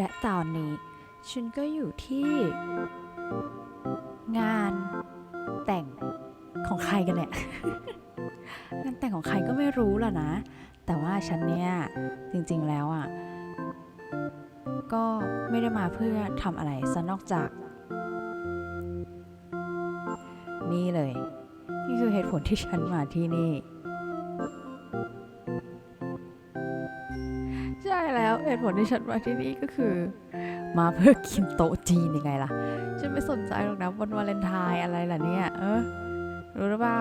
และตอนนี้ฉันก็อยู่ที่ งานแต่งของใครกันเนี่ย งานแต่งของใครก็ไม่รู้ล่ะนะ แต่ว่าฉันเนี่ยจริงๆแล้วอะก็ไม่ได้มาเพื่อทำอะไรซะนอกจาก นี่เลย นี่คือเหตุผลที่ฉันมาที่นี่ แล้วเหตุผลที่ฉันมาที่นี่ก็คือ มาเพื่อกินโต๊ะจีนยังไงล่ะฉันไม่สนใจหรอกนะวันวาเลนไทน์อะไรล่ะเนี่ย เออรู้หรือเปล่า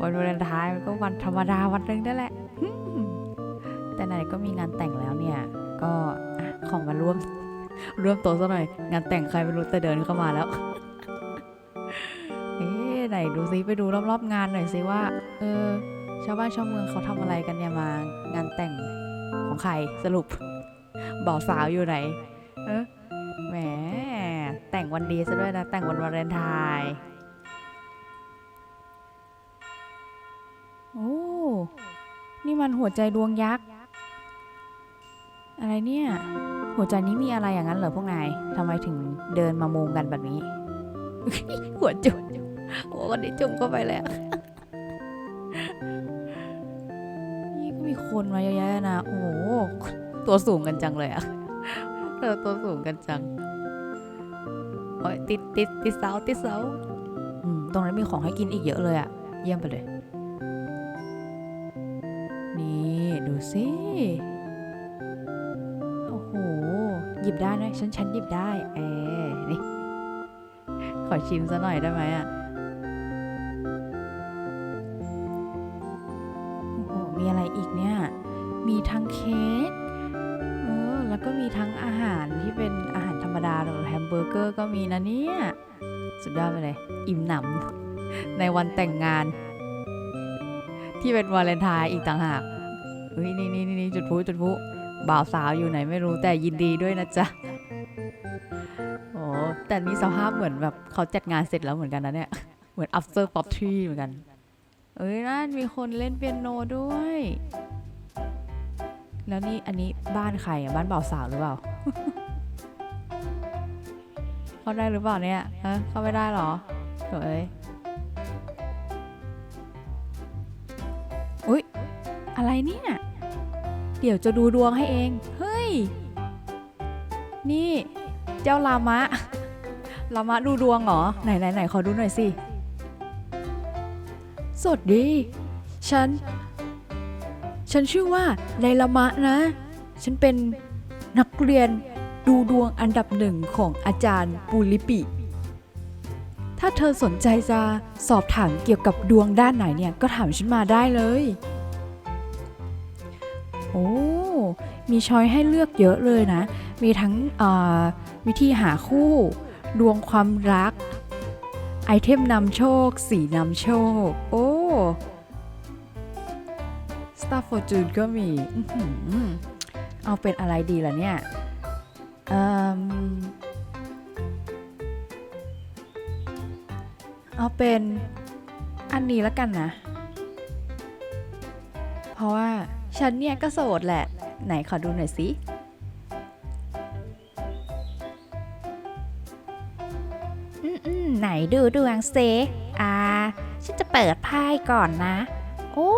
วันวาเลนไทน์มันก็วันธรรมดาวันหนึ่งนั่นแหละ แต่ไหนก็มีงานแต่งแล้วเนี่ย ก็ของมาร่วมร่วมโต๊ะซะหน่อย งานแต่งใครไม่รู้แต่เดินเข้ามาแล้วเอ๊ะไหนดูซิไปดูรอบๆงานหน่อยซิว่า เออชาวบ้านชาวเมืองเขาทำอะไรกันเนี่ยมา ใครสรุปบอกสาวอยู่ไหนเออแหมแต่งวันดีซะด้วยนะ แต่งวันวาเลนไทน์โอ้ นี่มันหัวใจดวงยักษ์ อะไรเนี่ย หัวใจนี้มีอะไรอย่างนั้นเหรอพวกนายทำไมถึงเดินมามุงกันแบบนี้ หัวจุ่มโอ้คนนี้จุ่มเข้าไปแล้ว คนมาเยอะแยะนะ โอ้โห ตัวสูงกันจังเลยอะเออตัวสูงกันจังโอ้ยติดติดติดเสาติดเสาอืมตรงนั้นมีของให้กินอีกเยอะเลยอะเยี่ยมไปเลย นี่ดูสิโอ้โหหยิบได้ไหมฉันฉันหยิบได้เอนี่ขอชิมซะหน่อยได้ไหมอะ มีทั้งเค้กเออแล้วก็มีทั้งอาหารที่เป็นอาหารธรรมดาแบบแฮมเบอร์เกอร์ก็มีนะเนี่ย สุดยอดไปเลย อิ่มหนำในวันแต่งงาน ที่เป็นวาเลนไทน์อีกต่างหากเฮ้ยนี่นี่นี่จุดพุจุดพุบ่าวสาวอยู่ไหนไม่รู้แต่ยินดีด้วยนะจ๊ะโอ้แต่นี่สภาพเหมือนแบบเขาจัดงานเสร็จแล้วเหมือนกันนะเนี่ย เหมือน after party เหมือนกัน เอ้ยนั่นมีคนเล่นเปียโนด้วย แล้วนี่อันนี้บ้านใครอะบ้านบ่าวสาวหรือเปล่า เข้าได้หรือเปล่าเนี่ยฮะเข้าไม่ได้เหรอโถเอ้ยอุ๊ยอะไรเนี่ย เดี๋ยวจะดูดวงให้เอง เฮ้ย นี่เจ้าลามะ ลามะดูดวงเหรอ ไหนไหนไหนขอดูหน่อยสิสวัสดี ฉัน ฉันชื่อว่าไลลามะนะ ฉันเป็นนักเรียนดูดวงอันดับหนึ่งของอาจารย์ปูลิปิ ถ้าเธอสนใจจะสอบถามเกี่ยวกับดวงด้านไหนเนี่ย ก็ถามฉันมาได้เลย โอ้ มีช้อยให้เลือกเยอะเลยนะ มีทั้งวิธีหาคู่ ดวงความรัก ไอเทมนำโชค สีนำโชค โอ้ Star Fortune ก็มีอื้อหือเอาเป็นอะไรดีล่ะเนี่ยเอิ่มเอาเป็นอันนี้แล้วกันนะ เพราะว่าฉันเนี่ยก็โสดแหละ ไหนขอดูหน่อยสิอืมอืมไหนดูดวงเซอ่า ฉันจะเปิดไพ่ก่อนนะ โอ้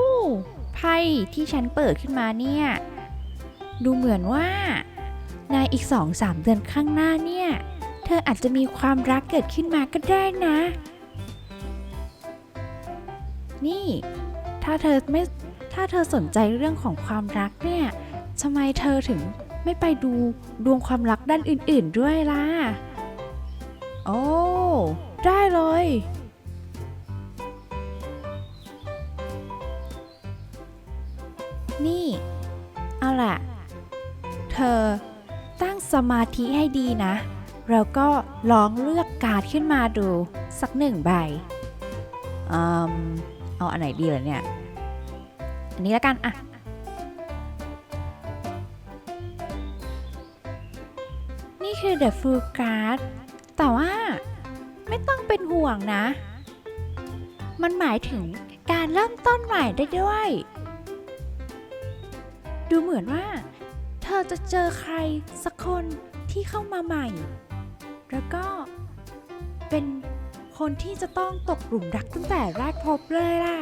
ไพ่ที่ฉันเปิดขึ้นมาเนี่ย ดูเหมือนว่า ในอีกสองสามเดือนข้างหน้าเนี่ย เธออาจจะมีความรักเกิดขึ้นมาก็ได้นะ นี่ ถ้าเธอไม่ถ้าเธอสนใจเรื่องของความรักเนี่ยทำไมเธอถึงไม่ไปดูดวงความรักด้านอื่น ๆด้วยล่ะ โอ้ ได้เลย นี่ เอาล่ะ เธอตั้งสมาธิให้ดีนะ เราก็ลองเลือกการ์ดขึ้นมาดูสักหนึ่งใบอืมเอาอันไหนดีล่ะเนี่ย อันนี้แล้วกันอะนี่คือ The Full Card แต่ว่าไม่ต้องเป็นห่วงนะ มันหมายถึงการเริ่มต้นใหม่ได้ด้วย ดูเหมือนว่า เธอจะเจอใครสักคนที่เข้ามาใหม่ แล้วก็เป็นคนที่จะต้องตกหลุมรักตั้งแต่แรกพบเลยล่ะ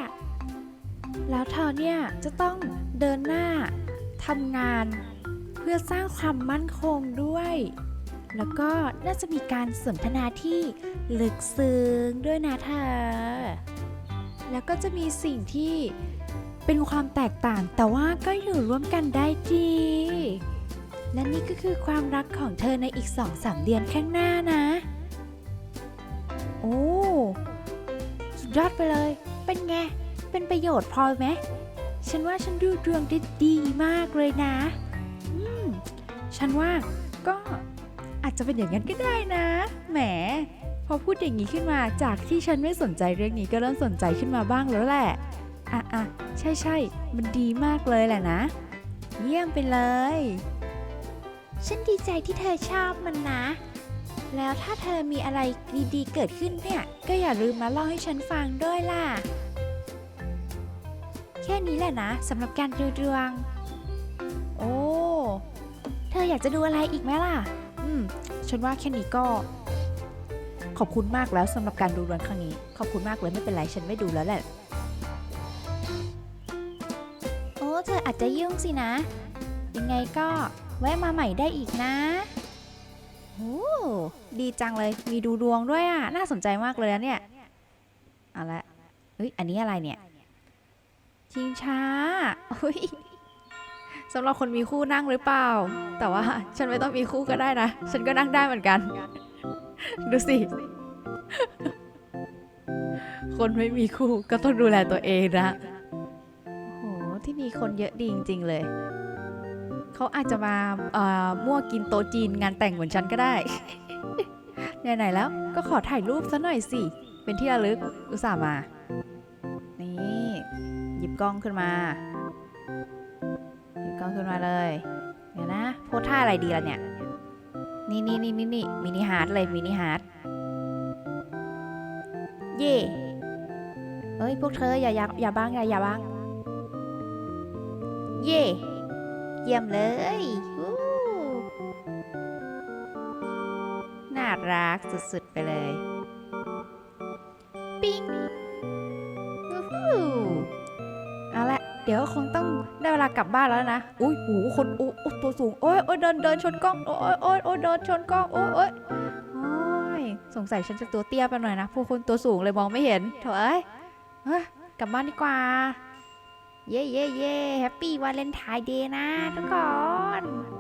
แล้วเธอเนี่ยจะต้องเดินหน้าทำงานเพื่อสร้างความมั่นคงด้วย แล้วก็น่าจะมีการสนทนาที่ลึกซึ้งด้วยนะเธอ แล้วก็จะมีสิ่งที่ เป็นความแตกต่างแต่ว่าก็อยู่ร่วมกันได้ดี และนี่ก็คือความรักของเธอในอีก2-3เดือนข้างหน้านะ โอ้สุดยอดไปเลย เป็นไง เป็นประโยชน์พอไหม ฉันว่าฉันดูดวงได้ดีมากเลยนะอืมฉันว่าก็อาจจะเป็นอย่างนั้นก็ได้นะ แหม พอพูดอย่างนี้ขึ้นมาจากที่ฉันไม่สนใจเรื่องนี้ก็เริ่มสนใจขึ้นมาบ้างแล้วแหละ อะอะใช่ใช่มันดีมากเลยแหละนะ เยี่ยมไปเลย ฉันดีใจที่เธอชอบมันนะ แล้วถ้าเธอมีอะไรดีๆ เกิดขึ้นเนี่ย ก็อย่าลืมมาเล่าให้ฉันฟังด้วยล่ะ แค่นี้แหละนะสำหรับการดูดวง โอ้ เธออยากจะดูอะไรอีกไหมล่ะ อืม ฉันว่าแค่นี้ก็ขอบคุณมากแล้วสำหรับการดูดวงครั้งนี้ ขอบคุณมากเลยไม่เป็นไรฉันไม่ดูแล้วแหละ อาจจะยุ่งสินะ ยังไงก็แวะมาใหม่ได้อีกนะโอ้ดีจังเลย มีดูดวงด้วยอะ น่าสนใจมากเลยนะเนี่ย เอาละเฮ้ย อันนี้อะไรเนี่ย ชิงช้าเฮ้ยสำหรับคนมีคู่นั่งหรือเปล่า แต่ว่าฉันไม่ต้องมีคู่ก็ได้นะ ฉันก็นั่งได้เหมือนกัน ดูสิ คนไม่มีคู่ก็ต้องดูแลตัวเองนะ มีคนเยอะดีจริง ๆ เลย เขาอาจจะมาเอ่อมั่วกินโต๊ะจีนงานแต่งเหมือนฉันก็ได้ ไหนๆแล้วก็ขอถ่ายรูปซะหน่อยสิ เป็นที่ระลึกอุตส่าห์มา นี่หยิบกล้องขึ้นมา หยิบกล้องขึ้นมาเลย เดี๋ยวนะ โพสท่าอะไรดีล่ะเนี่ย นี่นี่นี่นี่นี่มินิฮาร์ดเลยมินิฮาร์ดเย่เอ้ยพวกเธออย่าอย่าอย่าบ้างอย่าอย่าบ้าง เย่เยี่ยมเลยน่ารักสุดๆไปเลย ปิ๊งวู้หูเอาละเดี๋ยวคงต้องได้เวลากลับบ้านแล้วนะ อุ้ยหูคนโอ้ตัวสูง โอ้ยโอ้ยเดินเดินชนกล้อง โอ้ยโอ้ยโอ้ยเดินชนกล้อง โอ้ยโอ้ยสงสัยฉันจะตัวเตี้ยไปหน่อยนะ พวกคนตัวสูงเลยมองไม่เห็นโถอ้ยเฮ้ยกลับบ้านดีกว่า เย่เย่เย่แฮปปี้วาเลนไทน์เดย์นะทุกคน